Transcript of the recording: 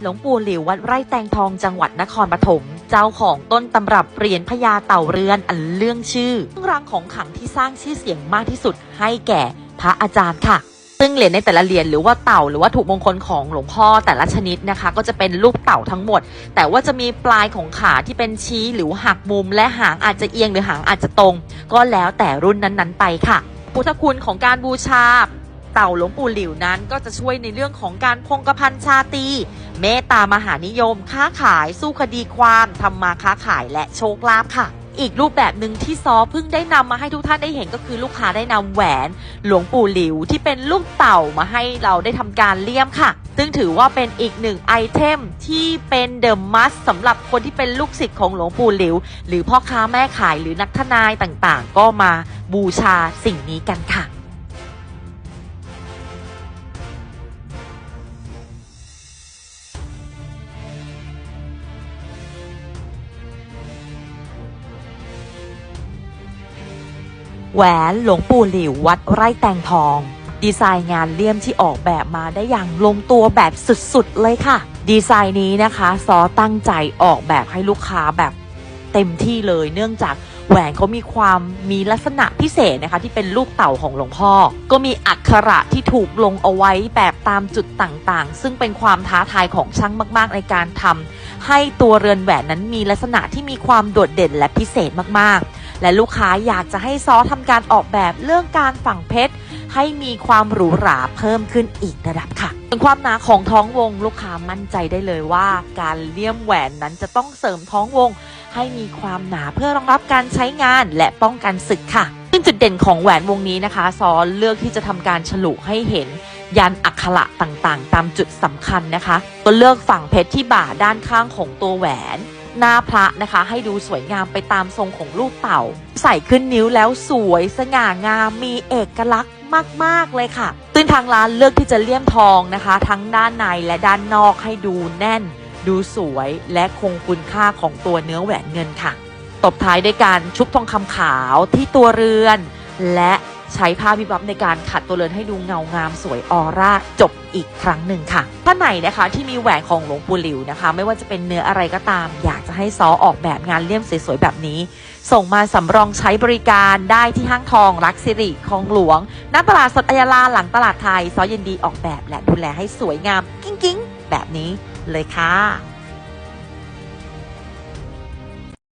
แหลวงปู่หลิววัดไร่แตงทองจังหวัดนครปฐมเจ้าของต้นตำรับเหรียญพญาเต่าเรือนอันเรื่องชื่อเครื่องรางของขลังที่สร้างชื่อเสียงมากที่สุดให้แก่พระอาจารย์ค่ะ ซึ่งเหรียญในแต่ละเหรียญหรือว่าเต่าหรือว่าถูกมงคลของหลวงพ่อแต่ละชนิดนะคะ ก็จะเป็นรูปเต่าทั้งหมด แต่ว่าจะมีปลายของขาที่เป็นชี้หรือหักมุม และหางอาจจะเอียงหรือหางอาจจะตรง ก็แล้วแต่รุ่นนั้นๆ ไปค่ะพุทธคุณของการบูชา เต่าหลวงปู่หลิวนั้นก็จะช่วยในเรื่องของการพงกระพันชาตีเมตตามหานิยม ค้าขาย สู้คดีความทำมาค้าขายและโชคลาภค่ะ อีกรูปแบบหนึ่งที่ซอเพิ่งได้นำมาให้ทุกท่านได้เห็นก็คือลูกค้าได้นำแหวน หลวงปู่หลิวที่เป็นลูกเต่ามาให้เราได้ทำการเลี่ยมค่ะ ซึ่งถือว่าเป็นอีกหนึ่งไอเทมที่เป็นเดอะมัสสำหรับคนที่เป็นลูกศิษย์ของหลวงปู่หลิว หรือพ่อค้าแม่ขายหรือนักทนายต่างๆ ก็มาบูชาสิ่งนี้กันค่ะ แหวนหลวงปู่หลิววัดไร่แตงทอง ดีไซน์งานเลี่ยมที่ออกแบบมาได้อย่างลงตัวแบบสุดๆเลยค่ะ ดีไซน์นี้นะคะซอตั้งใจออกแบบให้ลูกค้าแบบเต็มที่เลยเนื่องจากแหวนเขามีความมีลักษณะพิเศษนะคะ ที่เป็นรูปเต่าของหลวงพ่อ ก็มีอักขระที่ถูกลงเอาไว้แบบตามจุดต่างๆ ซึ่งเป็นความท้าทายของช่างมากๆในการทำให้ตัวเรือนแหวนนั้นมีลักษณะที่มีความโดดเด่นและพิเศษมากๆ และลูกค้าอยากจะให้ซอทำการออกแบบเรื่องการฝังเพชร ให้มีความหรูหราเพิ่มขึ้นอีกระดับค่ะส่วนความหนาของท้องวงลูกค้ามั่นใจได้เลยว่า การเลี่ยมแหวนนั้นจะต้องเสริมท้องวง ให้มีความหนาเพื่อรองรับการใช้งานและป้องกันศึกค่ะซึ่งจุดเด่นของแหวนวงนี้นะคะซอเลือกที่จะทำการฉลุให้เห็นยันอักขระต่างๆ ตามจุดสำคัญนะคะ ก็เลือกฝังเพชรที่บ่าด้านข้างของตัวแหวน หน้าพระนะคะ ให้ดูสวยงามไปตามทรงของลูกเต่า ใส่ขึ้นนิ้วแล้วสวยสง่างามมีเอกลักษณ์มาก ๆ เลยค่ะซึ่งทางร้านเลือกที่จะเลี่ยมทองนะคะ ทั้งด้านในและด้านนอกให้ดูแน่น ดูสวยและคงคุณค่าของตัวเนื้อแหวนเงินค่ะ ตบท้ายด้วยการชุบทองคำขาวที่ตัวเรือน และใช้ผ้าวิบับในการขัดตัวเรือนให้ดูเงางามสวยออร่าจบอีกครั้งหนึ่งค่ะท่านไหนนะคะที่มีแหวนของหลวงปู่หลิวนะคะ ไม่ว่าจะเป็นเนื้ออะไรก็ตามอยาก จะให้ซอออกแบบงานเลี่ยมสวยๆแบบนี้ ส่งมาสำรองใช้บริการได้ที่ห้างทองรักสิริคลองหลวงณตลาดสดอัยาลาหลังตลาดไทย ซอยินดีออกแบบและดูแลให้สวยงาม กิ้งๆ แบบนี้เลยค่ะ